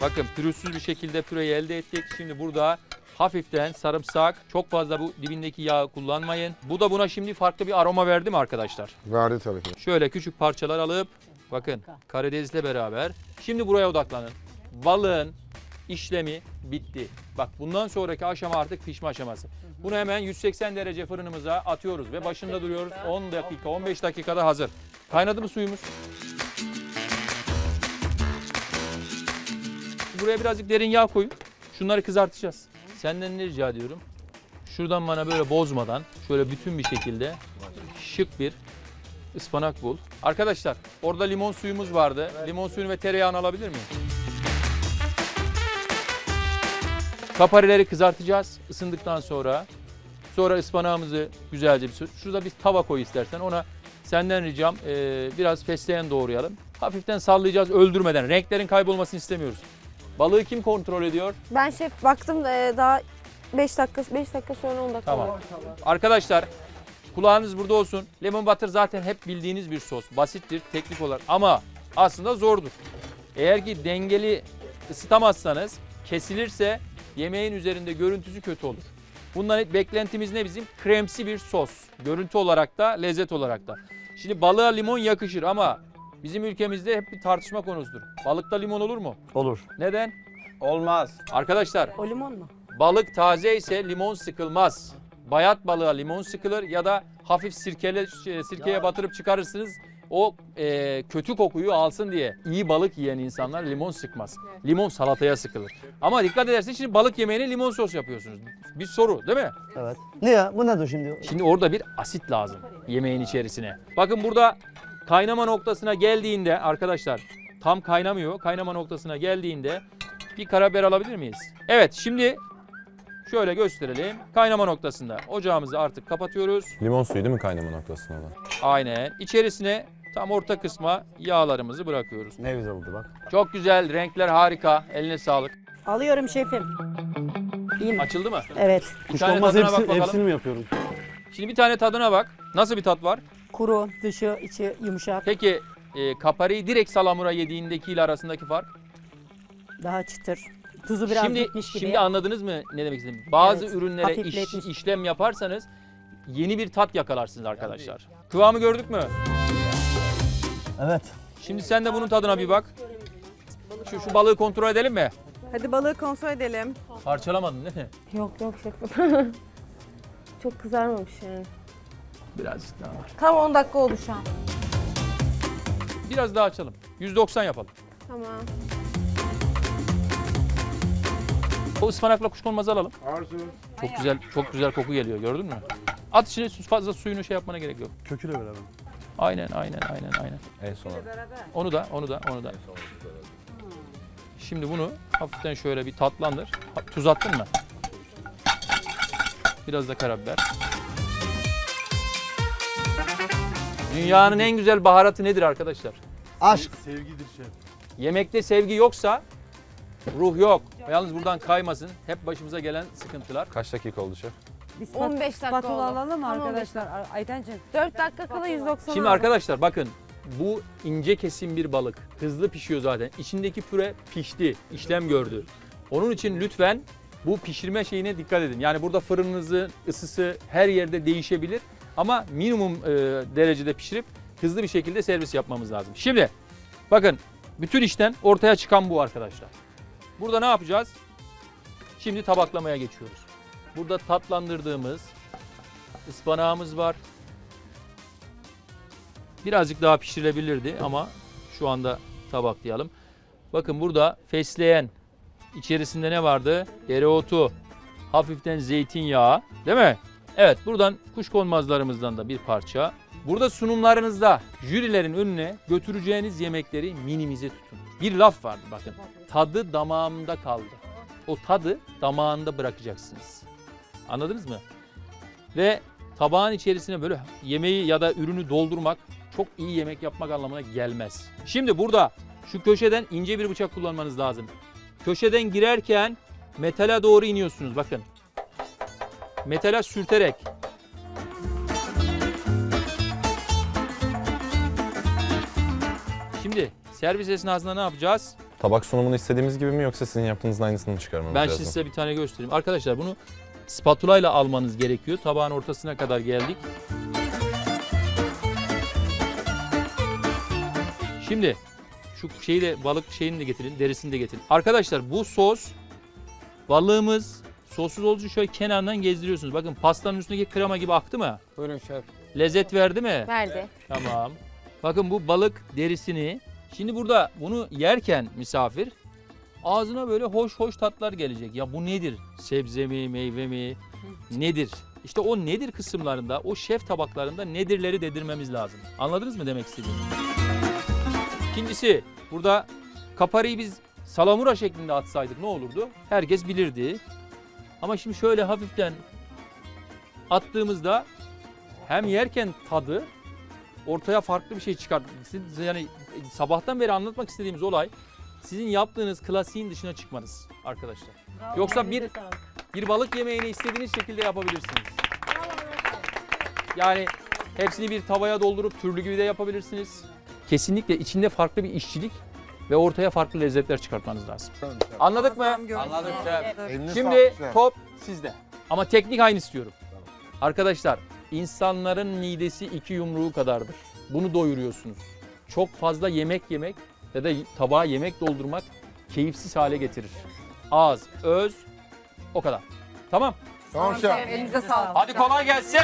Bakın pürüzsüz bir şekilde püreyi elde ettik. Şimdi burada hafiften sarımsak, çok fazla bu dibindeki yağı kullanmayın. Bu da buna şimdi farklı bir aroma verdi mi arkadaşlar? Verdi tabii ki. Şöyle küçük parçalar alıp bakın karidesle beraber. Şimdi buraya odaklanın. Balığın işlemi bitti. Bak bundan sonraki aşama artık pişme aşaması. Bunu hemen 180 derece fırınımıza atıyoruz ve başında duruyoruz. 10 dakika 15 dakikada hazır. Kaynadı mı suyumuz? Buraya birazcık derin yağ koyun. Şunları kızartacağız. Senden ne rica ediyorum? Şuradan bana böyle bozmadan şöyle bütün bir şekilde şık bir ıspanak bul. Arkadaşlar orada limon suyumuz vardı. Limon suyunu ve tereyağını alabilir miyim? Kaparileri kızartacağız ısındıktan sonra. Sonra ıspanağımızı güzelce bir. Şurada bir tava koy istersen. Ona senden ricam biraz fesleğen doğrayalım. Hafiften sallayacağız öldürmeden. Renklerin kaybolmasını istemiyoruz. Balığı kim kontrol ediyor? Ben şef baktım e, daha 5 dakika 5 dakika sonra 10 dakika. Tamam. var. Arkadaşlar kulağınız burada olsun. Lemon butter zaten hep bildiğiniz bir sos. Basittir teknik olarak ama aslında zordur. Eğer ki dengeli ısıtamazsanız kesilirse yemeğin üzerinde görüntüsü kötü olur. Bundan beklentimiz ne bizim? Kremsi bir sos. Görüntü olarak da lezzet olarak da. Şimdi balığa limon yakışır ama bizim ülkemizde hep bir tartışma konusudur. Balıkta limon olur mu? Olur. Neden? Olmaz. Arkadaşlar O limon mu? Balık taze ise limon sıkılmaz. Bayat balığa limon sıkılır ya da hafif sirkele, şey, sirkeye batırıp çıkarırsınız. O e, kötü kokuyu alsın diye iyi balık yiyen insanlar limon sıkmaz. Limon salataya sıkılır. Ama dikkat ederseniz şimdi balık yemeğine limon sos yapıyorsunuz. Bir soru değil mi? Evet. Ne ya? Bu nedir şimdi? Şimdi orada bir asit lazım yemeğin içerisine. Bakın burada kaynama noktasına geldiğinde arkadaşlar tam kaynamıyor. Kaynama noktasına geldiğinde bir karabiber alabilir miyiz? Evet şimdi şöyle gösterelim. Kaynama noktasında ocağımızı artık kapatıyoruz. Limon suyu değil mi kaynama noktasında da? Aynen. İçerisine tam orta kısma yağlarımızı bırakıyoruz. Ne güzel oldu bak. Çok güzel. Renkler harika. Eline sağlık. Alıyorum şefim. İyi Açıldı mı? Evet. Bir Kuş tane olmaz tadına hepsi, bakalım. hepsini mi yapıyorum? Şimdi bir tane tadına bak. Nasıl bir tat var? Kuru, dışı, içi yumuşak. Peki e, kapariyi direkt salamura yediğindekiyle arasındaki fark? Daha çıtır. Tuzu biraz şimdi, gitmiş gibi. Şimdi anladınız mı ne demek istedim? Bazı Evet, ürünlere iş- işlem yaparsanız yeni bir tat yakalarsınız arkadaşlar. Kıvamı gördük mü? Evet. Şimdi sen de bunun tadına bir bak. Şu, şu balığı kontrol edelim mi? Hadi balığı kontrol edelim. Parçalamadın değil mi? Yok yok şef. Çok kızarmamış yani. Biraz daha. Tam 10 dakika oldu şu an. Biraz daha açalım. 190 yapalım. Tamam. O ıspanakla kuşkonmazı alalım. Arzu. Çok güzel, çok güzel koku geliyor gördün mü? At içine su- fazla suyunu şey yapmana gerek yok. Köküyle beraber. Aynen, aynen, aynen, aynen. En sona. Onu da, onu da, onu da. Şimdi bunu hafiften şöyle bir tatlandır. Ha, Tuz attın mı? Biraz da karabiber. Dünyanın en güzel baharatı nedir arkadaşlar? Aşk. Sevgidir şef. Yemekte sevgi yoksa ruh yok. Yalnız buradan kaymasın. Hep başımıza gelen sıkıntılar. Kaç dakika oldu şef? Biz 15 dakika spatula oldu. alalım mı Tam 15 arkadaşlar? Aytencim. 4 dakika kala 190 Şimdi arkadaşlar bakın bu ince kesim bir balık. Hızlı pişiyor zaten. İçindeki püre pişti, işlem gördü. Onun için lütfen bu pişirme şeyine dikkat edin. Yani burada fırınınızın ısısı her yerde değişebilir. Ama minimum e, derecede pişirip hızlı bir şekilde servis yapmamız lazım. Şimdi bakın bütün işten ortaya çıkan bu arkadaşlar. Burada ne yapacağız? Şimdi tabaklamaya geçiyoruz. Burada tatlandırdığımız ıspanağımız var. Birazcık daha pişirilebilirdi ama şu anda tabaklayalım. Bakın burada fesleğen. İçerisinde ne vardı? Dereotu, hafiften zeytinyağı, değil mi? Evet, buradan kuşkonmazlarımızdan da bir parça. Burada sunumlarınızda jürilerin önüne götüreceğiniz yemekleri minimize tutun. Bir laf vardı bakın. Tadı damağımda kaldı. O tadı damağında bırakacaksınız. Anladınız mı? Ve tabağın içerisine böyle yemeği ya da ürünü doldurmak çok iyi yemek yapmak anlamına gelmez. Şimdi burada şu köşeden ince bir bıçak kullanmanız lazım. Köşeden girerken metale doğru iniyorsunuz bakın. Metale sürterek. Şimdi servis esnasında ne yapacağız? Tabak sunumunu istediğimiz gibi mi yoksa sizin yaptığınızın aynısını mı çıkarmamız Ben lazım? şimdi size bir tane göstereyim. Arkadaşlar bunu spatula ile almanız gerekiyor. Tabağın ortasına kadar geldik. Şimdi şu şeyi de balık şeyini de getirin, derisini de getirin. Arkadaşlar bu sos balığımız sossuz olduğu şöyle kenarından gezdiriyorsunuz. Bakın pastanın üstündeki krema gibi aktı mı? Buyurun şef. Lezzet verdi mi? Verdi. Tamam. Bakın bu balık derisini şimdi burada bunu yerken misafir ağzına böyle hoş hoş tatlar gelecek. Ya bu nedir? Sebze mi, meyve mi? Nedir? İşte o nedir kısımlarında, o şef tabaklarında nedirleri dedirmemiz lazım. Anladınız mı demek istediğimi? İkincisi burada kaparayı biz salamura şeklinde atsaydık ne olurdu? Herkes bilirdi. Ama şimdi şöyle hafiften attığımızda hem yerken tadı ortaya farklı bir şey çıkarttı. Siz- Yani sabahtan beri anlatmak istediğimiz olay sizin yaptığınız klasiğin dışına çıkmanız arkadaşlar. Yoksa bir bir balık yemeğini istediğiniz şekilde yapabilirsiniz. Yani hepsini bir tavaya doldurup türlü gibi de yapabilirsiniz. Kesinlikle içinde farklı bir işçilik ve ortaya farklı lezzetler çıkartmanız lazım. Anladık mı? Anladık Şimdi top sizde. Ama teknik aynı istiyorum. Arkadaşlar insanların midesi iki yumruğu kadardır. Bunu doyuruyorsunuz. Çok fazla yemek yemek ya da tabağa yemek doldurmak keyifsiz hale getirir. Az, öz o kadar. Tamam. Tamam şef. Elinize sağlık. Hadi kolay gelsin.